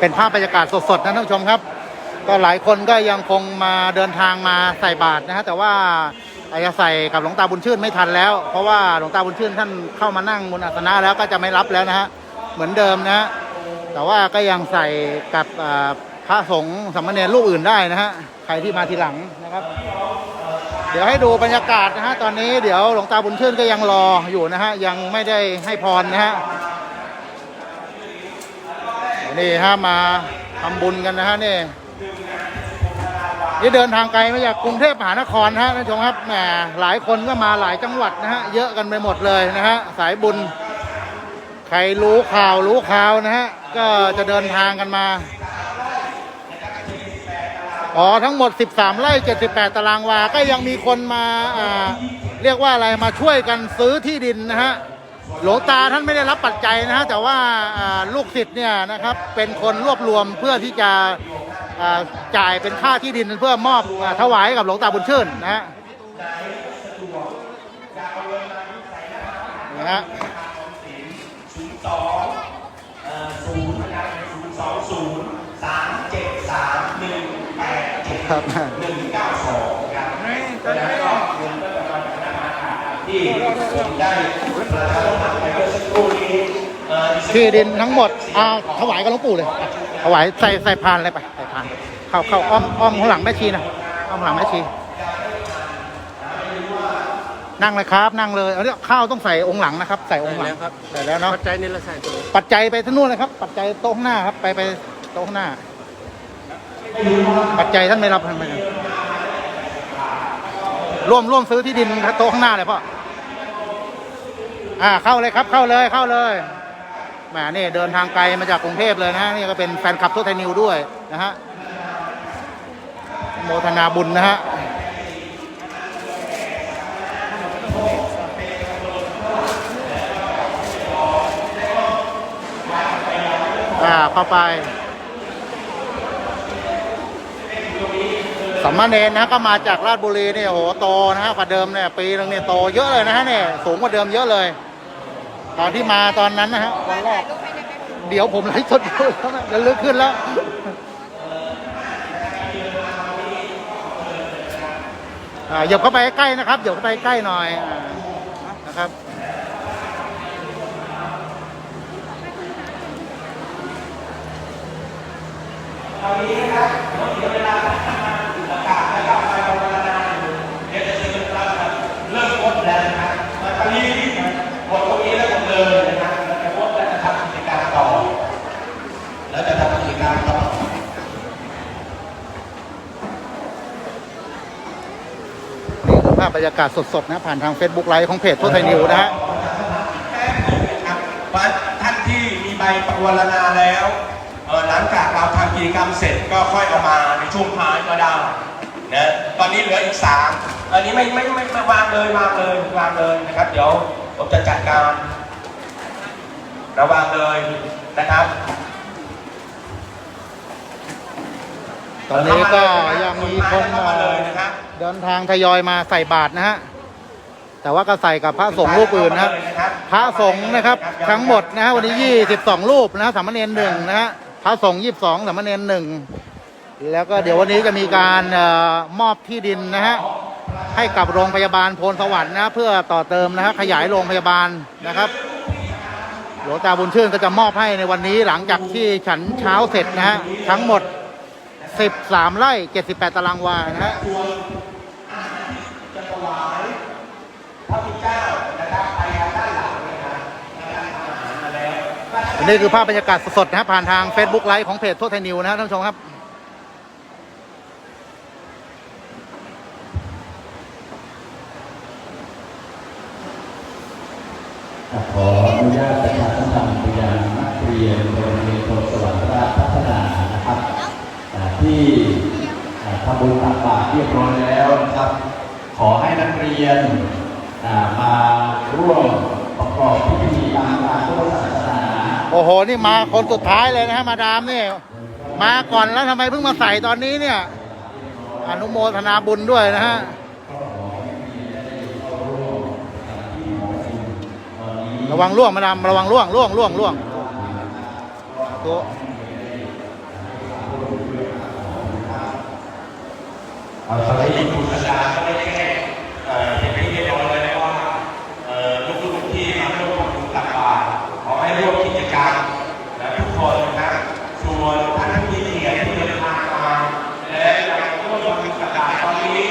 เป็นภาพบรรยากาศสดๆนะท่านผู้ชมครับ ก็หลายคนก็ยังคงมาเดินทางมาใส่บาตรนะฮะแต่ว่าอาจจะใส่กับหลวงตาบุญชื่นไม่ทันแล้ว เพราะว่าหลวงตาบุญชื่นท่านเข้ามานั่งบนอาสนะแล้วก็จะไม่รับแล้วนะฮะเหมือนเดิมนะฮะแต่ว่าก็ยังใส่กับพระสงฆ์สามเณรรูปอื่นได้นะฮะใครที่มาทีหลังนะครับ เดี๋ยวให้ดูบรรยากาศนะฮะตอนนี้เดี๋ยวหลวงตาบุญชื่นก็ยังรออยู่นะฮะยังไม่ได้ให้พรนะฮะ นี่ฮะมาทำบุญกันนะฮะนี่นี่เดินทางไกลมาจากกรุงเทพมหานครนะฮะท่านผู้ชมครับแหมหลายคนก็มาหลายจังหวัดนะฮะเยอะกันไปหมดเลยนะฮะสายบุญ ใครรู้ข่าวรู้ข่าวนะฮะก็จะเดินทางกันมาอ๋อทั้งหมด 13ไร่78 ตารางวา ก็ยังมีคนมาเรียกว่าอะไรมาช่วยกันซื้อที่ดินนะฮะ หลวงตาท่านไม่ได้รับปัจจัยนะฮะแต่ว่าอ่าลูกศิษย์เนี่ยนะครับเป็นคนรวบรวมเพื่อที่จะอ่าจ่ายเป็นค่าที่ดินเพื่อมอบอาถวายให้กับหลวงตาบุญชื่นนะฮะนะฮะครับ ที่ดินทั้งหมดอ่าถวายกับหลวงปู่เลยอะถวายใส่ใส่พานเลยไปใส่พาน เข้าเข้าอ้อมอ้อมข้างหลังแม่ชีนะอ้อมหลังแม่ชี นั่งเลยครับ นั่งเลยเอาเนี่ยข้าวต้องใส่องค์หลังนะครับ ใส่องค์หลังใส่แล้วครับใส่แล้วเนาะ ปัจจัยนี่ละใส่ตัวปัจจัยไปที่นู่นเลยครับ ปัจจัยโต๊ะข้างหน้าครับ ไปไปโต๊ะข้างหน้า ปัจจัยท่านไม่รับท่านไม่รับร่วมร่วมซื้อที่ดินโต๊ะข้างหน้าเลยพ่อ อ่าเข้าเลยครับเข้าเลยเข้าเลยแหมนี่เดินทางไกลมาจากกรุงเทพเลยนะนี่ก็เป็นแฟนคลับทั่วไทยนิวด้วยนะฮะโมทนาบุญนะฮะอ่าเข้าไปสามาเณรนะก็มาจากราชบุรีเนี่ยโอ้โหโตนะฮะกว่าเดิมเนี่ยปีนึงเนี่ยโตเยอะเลยนะฮะเนี่ยสูงกว่าเดิมเยอะเลย ตอนที่มาตอนนั้นนะฮะวันแรก เดี๋ยวผมไลฟ์สดอยู่แล้วนะลึกขึ้นแล้วอ่าเหยียบเข้าไปใกล้นะครับเหยียบเข้าไปใกล้หน่อยอ่านะครับเริ่มพดแล้วนะครับตอนนี้หมดตรงนี้แล้วผมเลยนะครับเราจะพดแล้วจะทำกิจการต่อ แล้วจะทำกิจการต่อ นี่คือภาพ บรรยากาศสดๆนะผ่านทาง Facebook ไลฟ์ของเพจทั่วไทยนิวนะฮะนะครับว่าท่านที่มีใบประวรณาแล้วเอ่อหลังจากเราทำกิจกรรมเสร็จก็ค่อยเอามาในช่วงท้ายก็ได้นะตอนนี้เหลืออีกสามอันนี้ไม่ไม่ไม่ไม่วางเลยวางเลยวางเลยนะครับ เดี๋ยวผมจะจัดการระวางเลยนะครับ ตอนนี้ก็ยังมีคนเข้ามาเลยนะครับ เดินทางทยอยมาใส่บาตรนะฮะแต่ว่าก็ใส่กับพระสงฆ์รูปอื่นนะพระสงฆ์นะครับทั้งหมดนะฮะวันนี้22รูปนะสามเณรหนึ่งนะฮะพระสงฆ์22สามเณรหนึ่งแล้วก็เดี๋ยววันนี้จะมีการออมอบที่ดินนะฮะให้กับโรงพยาบาลโพนสวรรค์นะเพื่อต่อเติมนะฮะขยายโรงพยาบาลนะครับหลวงตาบุญชื่นก็จะมอบให้ในวันนี้หลังจากที่ฉันเช้าเสร็จนะฮะทั้งหมด 13ไร่78ตารางวานะฮะ อันนี้คือภาพบรรยากาศสดๆนะฮะผ่านทาง Facebook ไลฟ์ของเพจทั่วไทยนิวนะฮะท่านผู้ชมครับ ขออนุญาตประชาสัมพันธ์ไปยังนักเรียนโรงเรียนโพสวรรค์ราชพัฒนานะครับอ่าที่อ่าทำบุญตักบาตรเรียบร้อยแล้วนะครับ ขอให้นักเรียน มาร่วมประกอบพิธีตามการพุทธศาสนาโอ้โห นี่มาคนสุดท้ายเลยนะฮะมาดามนี่ มาก่อนแล้วทำไมเพิ่งมาใส่ตอนนี้เนี่ย อนุโมทนาบุญด้วยนะฮะระวังล่วงมาดามระวังล่วงล่วงล่วงล่วงธุเอาตอนนี้คุณสัญญาก็ได้แจ้งเอ่อเป็นที่เรียบร้อยแล้วนะว่าเอ่อลูกๆที่มาร่วมทำบุญตักบาตรขอให้ร่วมกิจกรรมนะทุกคนนะครับส่วนท่านผู้มีเกียรติที่เดินทางมาและอยากร่วมทำบุญตักบาตรตอนนี้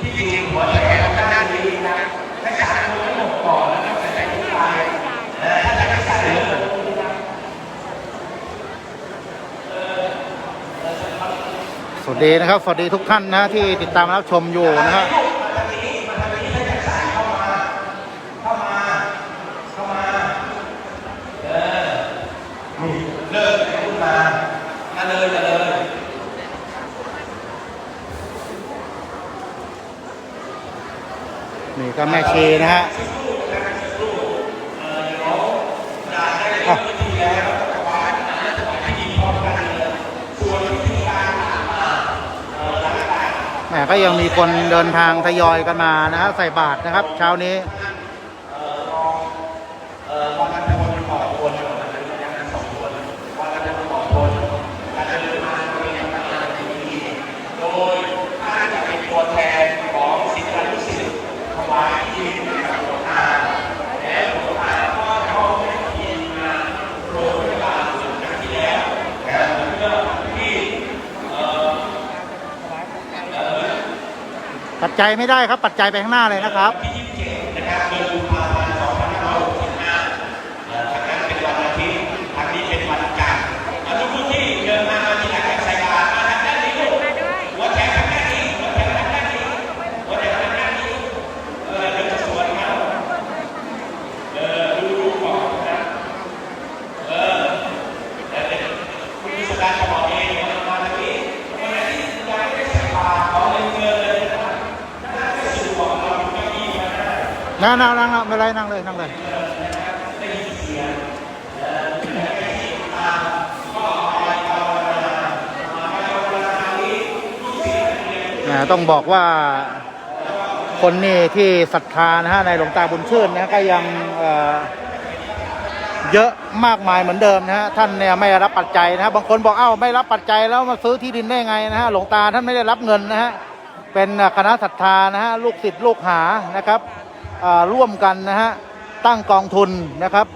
ที่จริงหัวแถวด้านนี้นะให้สารคนหมดก่อนแล้วก็ใส่ทุกไปนะถ้าจะไม่ใส่เหลือ ส วัสดีนะครับ สวัสดีทุกท่านนะที่ติดตามรับชมอยู่นะฮะเข้ามาเข้ามาเออนี่เลิกขึ้นมามาเลยมาเลยนี่ก็แม่ชีนะฮะ ก็ยังมีคนเดินทางทยอยกันมานะฮะใส่บาตรนะครับ เช้านี้ ปัจจัยไม่ได้ครับ ปัจจัยไปข้างหน้าเลยนะครับ ที่27นะครับเดือนกุมภาพันธ์2565เอ่อทางนั้นเป็นวันอาทิตย์ทางนี้เป็นวันจันทร์อะทุกผู้ที่เดินทางมาที่หลังจากใส่บาตรมาทางด้านนี้ลูกหัวแถวทางด้านนี้หัวแถวทางด้านนี้หัวแถวทางด้านนี้เออเดี๋ยวจะสวนเขาเออดูดูก่อนนะเออเดี๋ยวเดี๋ยวคุณพิสดารจะบอกเองว่ามาทางนี้วันไหนที่ยังไม่ได้ใส่บาตรขอเรียนเชิญเลยนะครับ นั่งนั่งนั่งไม่ไรนั่งเลยนั่งเลยต้องบอกว่าคนนี่ที่ศรัทธานะฮะในหลวงตาบุญชื่นนะก็ยังเเยอะมากมายเหมือนเดิมนะฮะท่านเนี่ยไม่รับปัจจัยนะฮะบางคนบอกเอ้าไม่รับปัจจัยแล้วมาซื้อที่ดินได้ไงนะฮะหลวงตาท่านไม่ได้รับเงินนะฮะเป็นคณะศรัทธานะฮะลูกศิษย์ลูกหานะครับ ร่วมกันนะฮะตั้งกองทุนนะครับ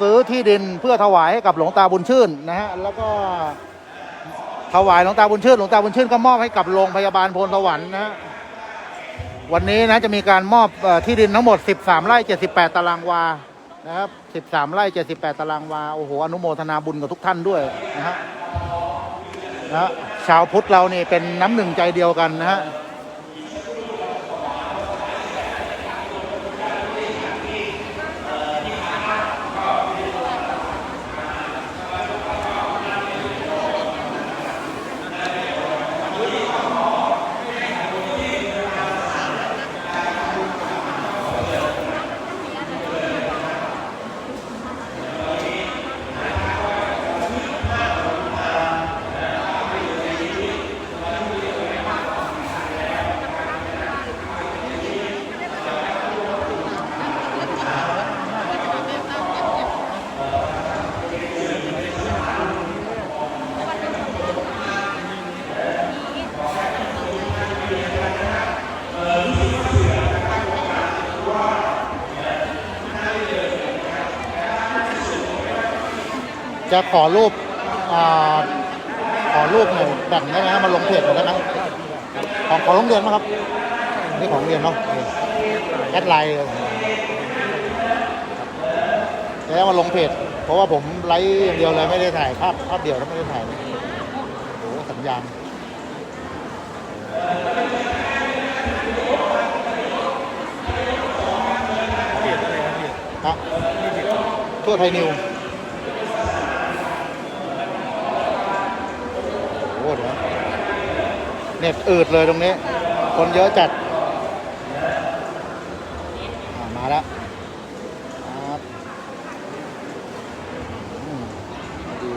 ซื้อที่ดินเพื่อถวายให้กับหลวงตาบุญชื่นนะฮะแล้วก็ถวายหลวงตาบุญชื่นหลวงตาบุญชื่นก็มอบให้กับโรงพยาบาลโพนสวรรค์นะฮะวันนี้นะจะมีการมอบอที่ดินทั้งหมด 13 ไร่ 78 ตารางวานะครับ 13 ไร่ 78 ตารางวา โอ้โห อนุโมทนาบุญกับทุกท่านด้วยนะฮะนะชาวพุทธเรานี่เป็นน้ำหนึ่งใจเดียวกันนะฮะ จะขอรูปอขอรูปหน่อยแบ่งได้ไหมครับมาลงเพจหน่อยได้ไหมของของโรงเรียนไหมครับ นี่ของโรงเรียนเนาะแอดไลน์เลยจะได้มาลงเพจ เพราะว่าผมไลฟ์อย่างเดียวเลยไม่ได้ถ่ายภาพภาพเดียวแล้วไม่ได้ถ่ายโอ้โหสัญญาณครับทั่วไทยนิว โอ้โหเดี๋ยว เน็ตอืดเลยตรงนี้ คนเยอะจัดอ่ามาแล้วครับอืมดี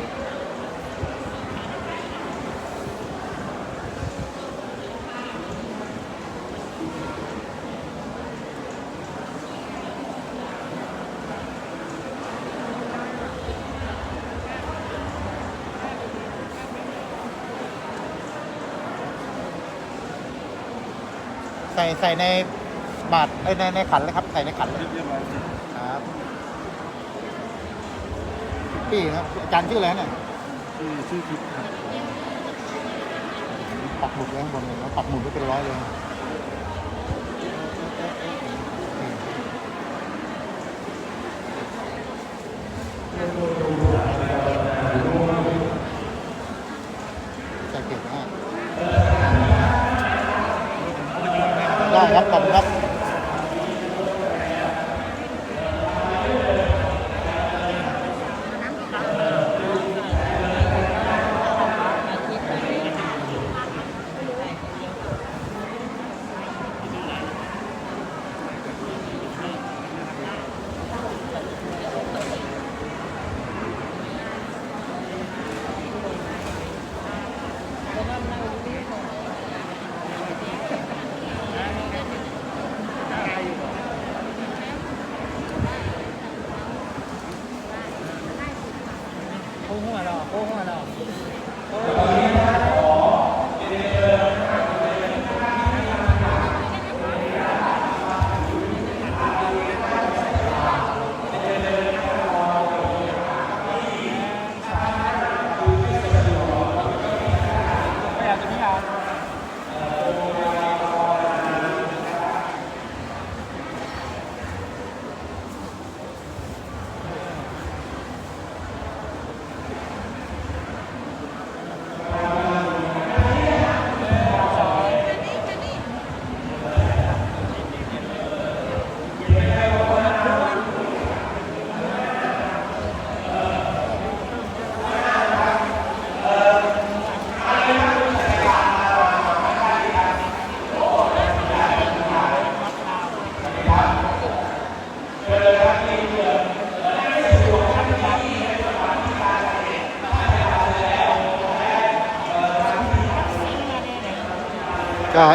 ใส่ใส่ในบาทเอ้ยในในขันเลยครับ ใส่ในขันเลยครับพี่ครับอาจารย์ชื่ออะไรเนี่ยชื่อชื่อคลิปครับปักหมุดไว้ข้างบนเลยนะปักหมุดไว้เป็นร้อยเลย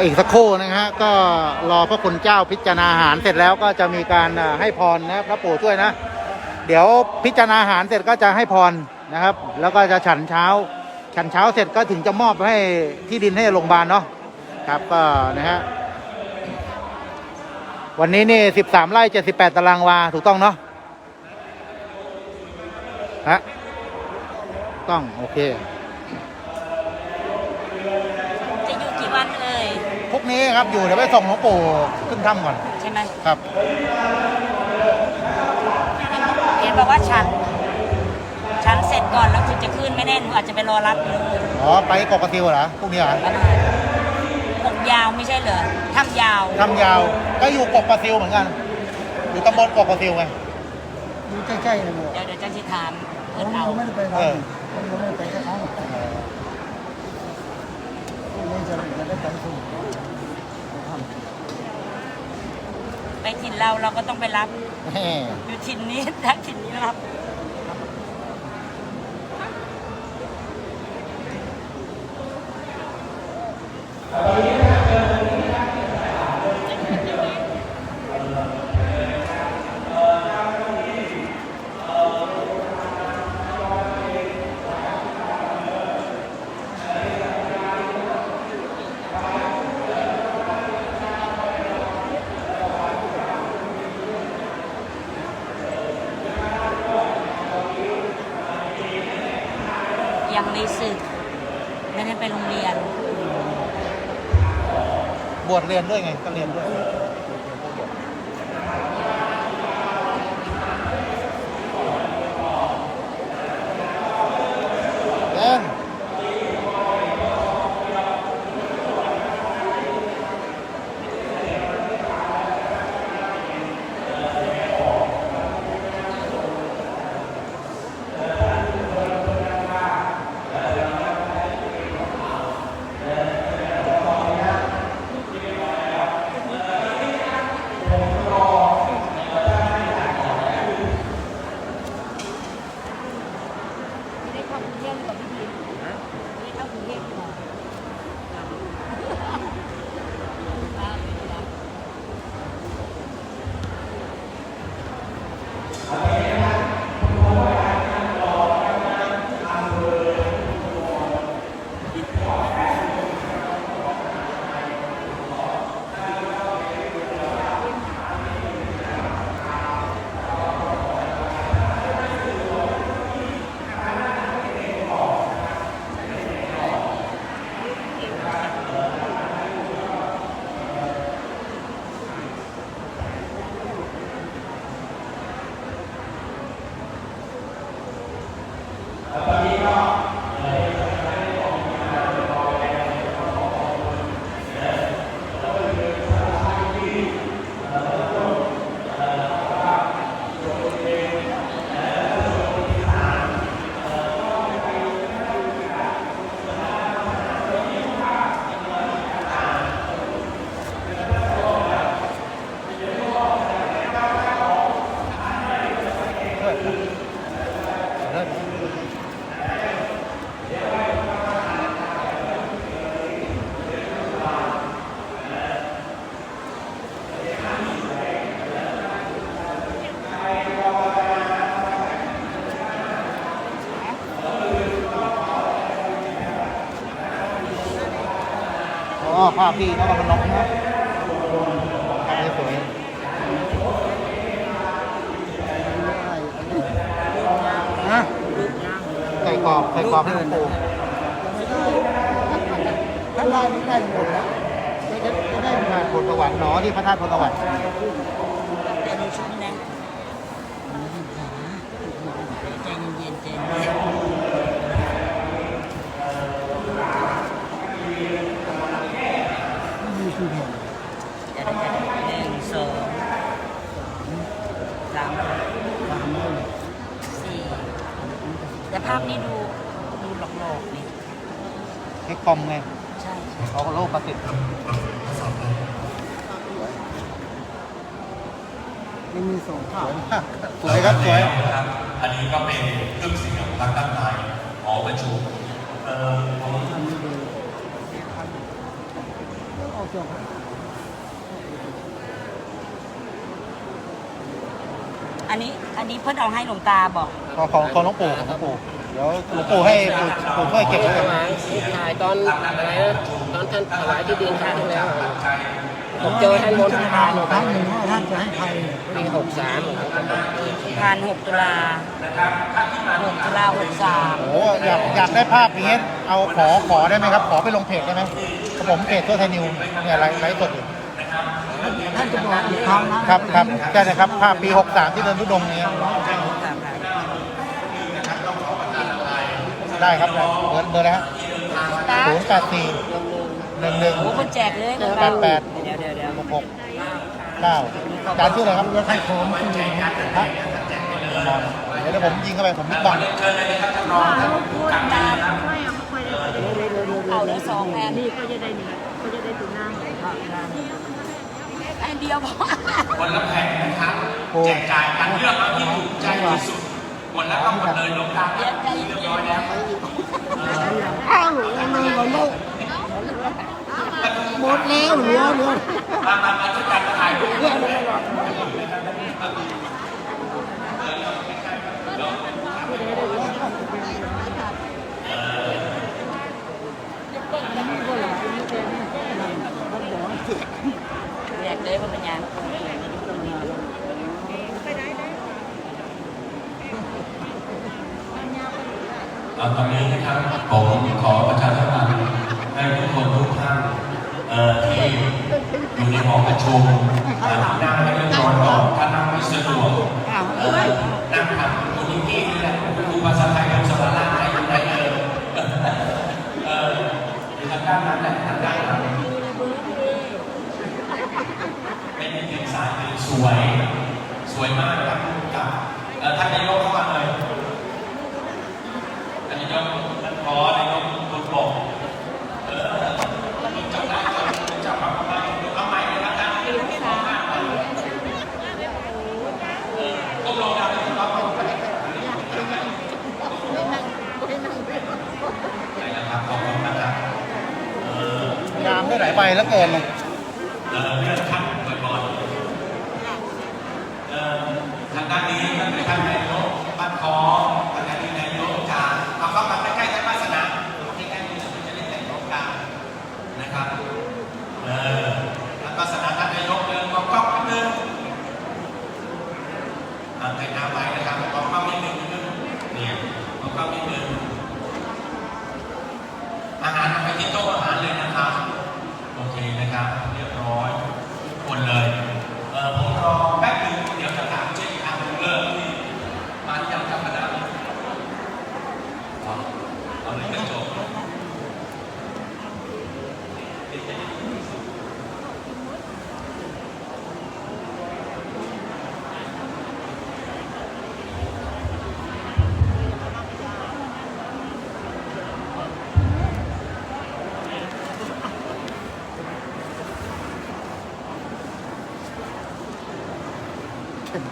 อีกสักครู่นะฮะก็รอพระคุณเจ้าพิจารณาอาหารเสร็จแล้วก็จะมีการให้พรนะพระปู่ช่วยนะ เดี๋ยวพิจารณาอาหารเสร็จก็จะให้พรนะครับ แล้วก็จะฉันเช้า ฉันเช้าเสร็จก็ถึงจะมอบให้ที่ดินให้โรงพยาบาลเนาะครับก็นะฮะวันนี้นี่สิบสามไร่เจ็ดสิบแปดตารางวาถูกต้องเนาะฮะต้อง โอเค จะอยู่กี่วันเอ่ย พวก นี้ครับอยู่เดี๋ยวไปส่งหลวงปู่ขึ้นถ้ำก่อนใช่ไหมครับ เห็นบอกว่าฉัน ฉันเสร็จก่อนแล้วถึงจะขึ้นไม่แน่หนูอาจจะไปรอรับหนูอ๋อไปเกาะกระติวเหรอพวกนี้เหรอก็ได้ปกยาวไม่ใช่เหรอทำยาวทำยาวก็อยู่เกาะกระติวเหมือนกัน อยู่ตำบลเกาะกระติวไง อยู่ใกล้ๆเลยเดี๋ยวเดี๋ยวจันทิถามผเพื่อนมเอา ไม่ได้ไปเอร้าอนผมไม่ได้ไปกับเขาไม่จะจะได้ไปส่ง ไปถิ่นเราเราก็ต้องไปรับแม่อยู่ถิ่นนี้ถ้าถิ่นนี้รับ ยังไม่สึกไม่ได้ไปโรงเรียน บ วชเรียนด้วยไงก็เรียนด้วยาพี่นครพนมนะภาพนี้สวยนะใส่กรอบใส่กรอบให้หลวงปู่ถ้าได้ไม่ได้หมดแล้วจะได้พระธาตุพลสวรรค์เนาะที่พระธาตุพลสวรรค์แต่ดูชุดนะใจเย็นๆใจเย็น มีคือเห็น เดี๋ยวๆหนึ่งสองสาม ตามเลย สี่ แต่ภาพนี้ดูดูหลอกๆนี่เทคคอมไงใช่ใช่เขาก็โลกประสิทธิ์ไม่มีสองข้าวสวยครับสวยนะครับ อันนี้ก็เป็นเครื่องเสียงทางด้านในหอประชุมเอ่อผมอันนี้ดูเอาจบอันนี้อันนี้เพิ่นเอาให้หลวงตาบอก ของของของหลวงปู่ของหลวงปู่เดี๋ยวหลวงปู่ให้ปู่ปู่ช่วยเก็บไว้ก่อน ถ่ายตอนอะไรนะตอนท่านถวายที่ดินครั้งที่แล้วอะผมเจอท่านบนสะพานครั้งหนึ่งว่าท่านจะให้ใครปีหกสามทานหกตุลาหกตุลาหกสามโอ้อยากอยากได้ภาพอย่างเงี้ยเอาขอขอได้ไหมครับ ขอไปลงเพจได้ไหมผมเพจตัวไทยนิวเนี่ยไลฟ์ไลฟ์สดอยู่ท่านจะบอกอีกครั้งนะครับครับใช่นะครับภาพปี 63 ที่เดินทุดงค์นี้ ได้ครับได้เบอร์เบอร์อะไรฮะตาศูนย์แปดสี่หนึ่งหนึ่งโอ้คนแจกเลยแปดแปดเดี๋ยวเดี๋ยวเดี๋ยวหกหกเก้าจานชื่ออะไรครับใครโคมคือฮะเดี๋ยวเดี๋ยวผมยิงเข้าไปผมมิดบังตาเอาเลยสองแอนนี่ก็จะได้หนึ่งก็จะได้ดูน้ำแอนเดียวพอวันละแผ่นนะครับโอ้แจกจ่ายกันเลือกเอาที่ถูกใจที่สุด วันละก็หมดเลยลงตามเย็นใจเย็นเรียบร้อยแล้วอ้าวเลยก่อนลูกหมดแล้วเหลือเหลือมามามาช่วยกันถ่ายรูป แจกเลยมันเป็นยัง เอาตอนนี้นะครับผมขอประชาสัมพันธ์ให้ทุกคนทุกท่านเอ่อที่อยู่ในหอประชุมเอ่อนั่งให้เรียบร้อยก่อนถ้านั่งไม่สะดวกเอ่อนั่งทำคุณนิกกี้นี่แหละครูภาษาไทยกับสวรรค์ล่างให้อยู่ไหนเอ่ยเอออยู่ทางด้านนั้นแหละทางด้านนั้นเป็นอีกหนึ่งสายหนึ่งสวย สวยมากครับกับเอ่อท่านนายกเข้ามาเลย อันนี้ก็ขอนายกบุญบกเออจับได้จับมาประมาณเอาใหม่เลยนะการที่ที่มองหน้าเออก้มลงดาวที่เราไหนนะครับขอบคุณนะครับเอองามได้หลายใบแล้วเกินเลย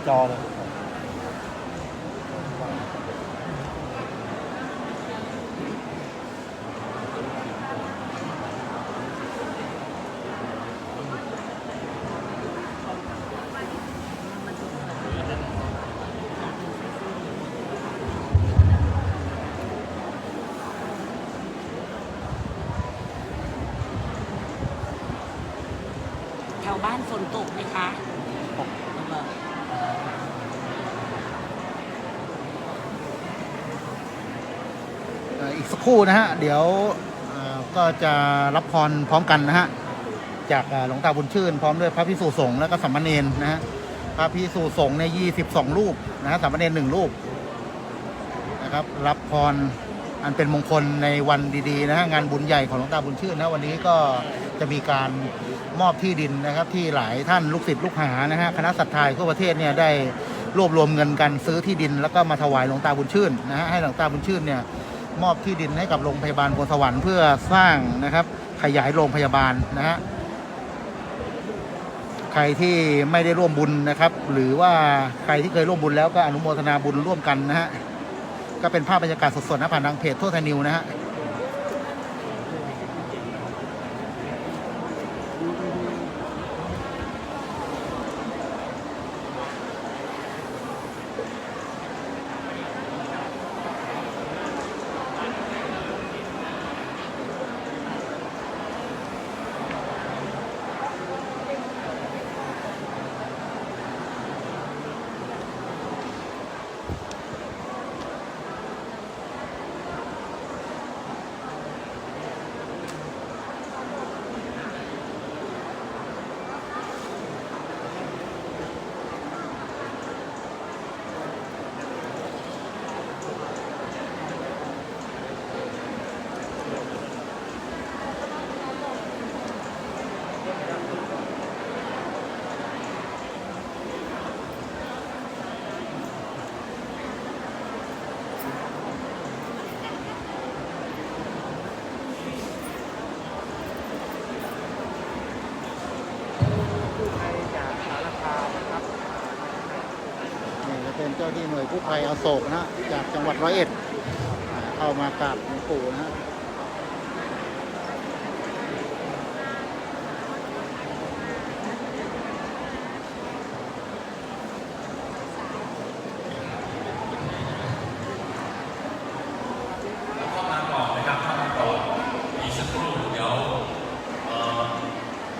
จอเลยแถวบ้านฝนตกไหมคะ อีกสักครู่นะฮะ เดี๋ยวก็จะรับพรพร้อมกันนะฮะ จากหลวงตาบุญชื่น พร้อมด้วยพระพิสุสงฆ์แล้วก็สัมมาเนนนะฮะ พระพิสุสงฆ์ในยี่สิบสองรูปนะฮะสัมมาเนนหนึ่งรูปนะครับ รับพรอันเป็นมงคลในวันดีๆนะฮะงานบุญใหญ่ของหลวงตาบุญชื่นนะวันนี้ก็จะมีการ มอบที่ดินนะครับที่หลายท่านลูกศิษย์ลูกหานะฮะคณะศรัทธาทั่วประเทศเนี่ยได้รวบรวมเงินกันซื้อที่ดิน แล้วก็มาถวายหลวงตาบุญชื่นนะฮะให้หลวงตาบุญชื่นเนี่ยมอบที่ดินให้กับโรงพยาบาลพลสวรรค์เพื่อสร้างนะครับขยายโรงพยาบาลนะฮะใครที่ไม่ได้ร่วมบุญนะครับ หรือว่าใครที่เคยร่วมบุญแล้วก็อนุโมทนาบุญร่วมกันนะฮะก็เป็นภาพบรรยากาศสดๆนะผ่านทางเพจทั่วไทยนิวนะฮะ กู้ภัยอโศกนะฮะจากจังหวัดร้อยเอ็ดเข้ามากราบหลวงปู่นะฮะ เข้ามาก่อนนะครับเข้ามาก่อนอีกสักครู่เดี๋ยวเอ่อ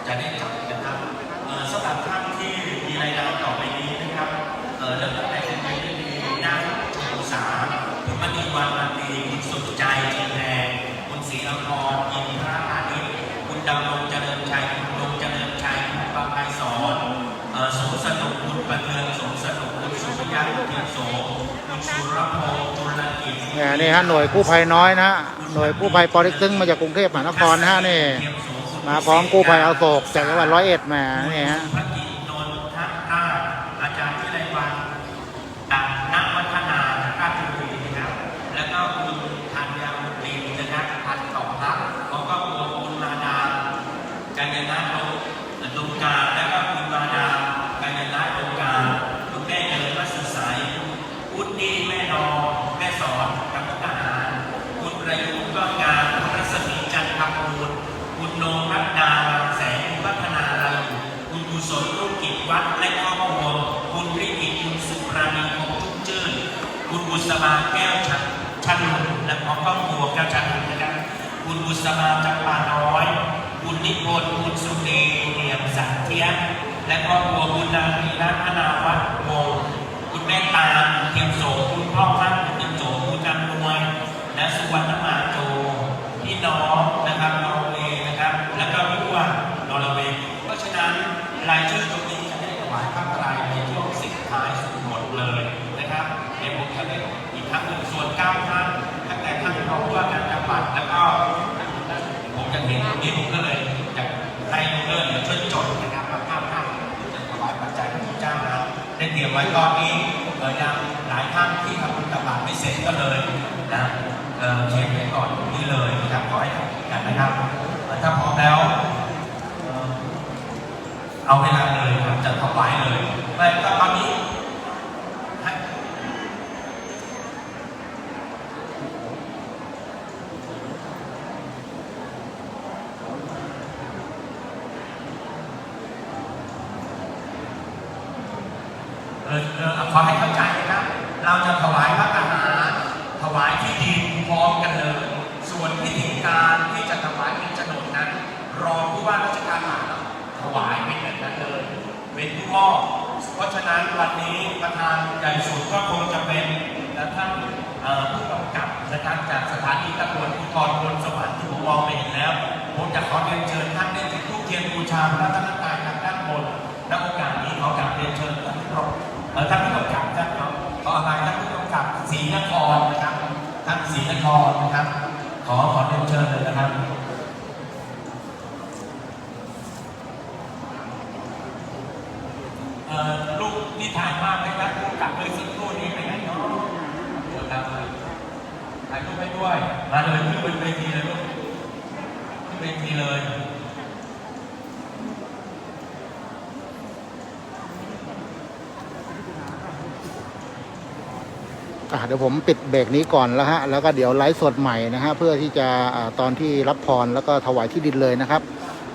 จะได้จับนะครับเอ่อสำหรับท่านที่มีรายการต่อไปนี้นะครับเอ่อเริ่มตั้งแต่เดือนนี้นะคุณสาคุณมณีวันมาตีคุณสุดใจจีนแดงคุณศรีอภรอินทราอานิชคุณดำรงเจริญชัยคุณดงเจริญชัยคุณปาภัยสอนเอ่อสมสนุกคุณประเทืองสมสนุกคุณสุภยาคุณเทียนโสคุณสุรพงศ์จุลกิจ เนี่ยนี่ฮะหน่วยกู้ภัยน้อยนะฮะหน่วยกู้ภัยปอเล็กตึงมาจากกรุงเทพมหานครนะฮะนี่มาพร้อมกู้ภัยอโศกจากจังหวัดร้อยเอ็ดแหมนี่ฮะ พระกิจนนทนาอาจารย์ที่ไรวันตักนักวัฒนาราชบุรีนะครับ แล้วก็คุณธัญญาบุรีนะครับพันต่อพักแล้วก็คุณคุณมาดากัญญาณลงลงการแล้วก็คุณมาดากัญญาณลงการคุณแม่เดินมาสื่อสายพุทธีแม่นอแม่สอนกับทหารคุณประยุทธ์ก็งานคุณรัศมีจันทร์บูรณ์คุณโนรัตดาแสงวัฒนาลัยคุณกุศลลูกกิจวัดและครอบครัวคุณริกิจคุณสุปราณีคงจุ้งจื้นคุณบุษบาแก้วชันชันหุนและ วงแก้วจันทร์นะครับคุณบุษมาจักปาน้อย คุณนิพนธ์คุณสุนีเนียมสังเทียนและครอบครัวคุณนางมีรัตนาวัฒน์วงศ์คุณแม่ตาเทียมโสคุณพ่อข้าง ไว้ตอนนี้เออยังหลายท่านที่ทำบุญตักบาตรไม่เสร็จก็เลยนะเออเช็คไว้ก่อนนี่เลยนะครับขอให้ทำกันนะครับถ้าพร้อมแล้วเอาเวลาเลยครับจะถวายเลยแต่ตอนนี้ให้ เออเออขอให้เข้าใจนะครับ เราจะถวายพระทหารถวายที่ดินพร้อมกันเลย ส่วนพิธีการที่จะถวายเป็นโฉนดนั้น รองผู้ว่าราชการมหาดถวายไม่เหมือนกัน มอบ เพราะฉะนั้นวันนี้ประธานใหญ่สุดก็คงจะเป็นท่านเอ่อผู้กำกับนะครับจากสถานีตำรวจภูธรบนสวรรค์ที่ผมมองไม่เห็นแล้ว ผมจะข อเรียนเชิญท่านได้จุดธูปเทียนบูชาพระรัตนตรัยทางด้านบนณโอกาสนี้ขอกราบเรียนเชิญท่านผู้กำกับเออท่านผู้กำกับท่านครับขออภัยท่านผู้กำกับศรีนครนะครับท่านศรีนครนะครับ ขอขอเรียนเชิญเลยนะครับลูกนี่ถ่ายมากไหมครับลูกกลับเลยสักครู่นี้ไปไหนเนาะเดี๋ยวครับถ่ายรูปให้ด้วย มาเลยขึ้นบนเวทีเลยลูก ขึ้นเวทีเลยเดี๋ยวผมปิดเบรกนี้ก่อนแล้วฮะ แล้วก็เดี๋ยวไลฟ์สดใหม่นะฮะ เพื่อที่จะอาตอนที่รับพรแล้วก็ถวายที่ดินเลยนะครับ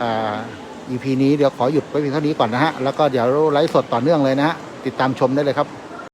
อ่า EP นี้เดี๋ยวขอหยุดไว้เพียงเท่านี้ก่อนนะฮะ แล้วก็เดี๋ยวไลฟ์สดต่อเนื่องเลยนะฮะ ติดตามชมได้เลยครับ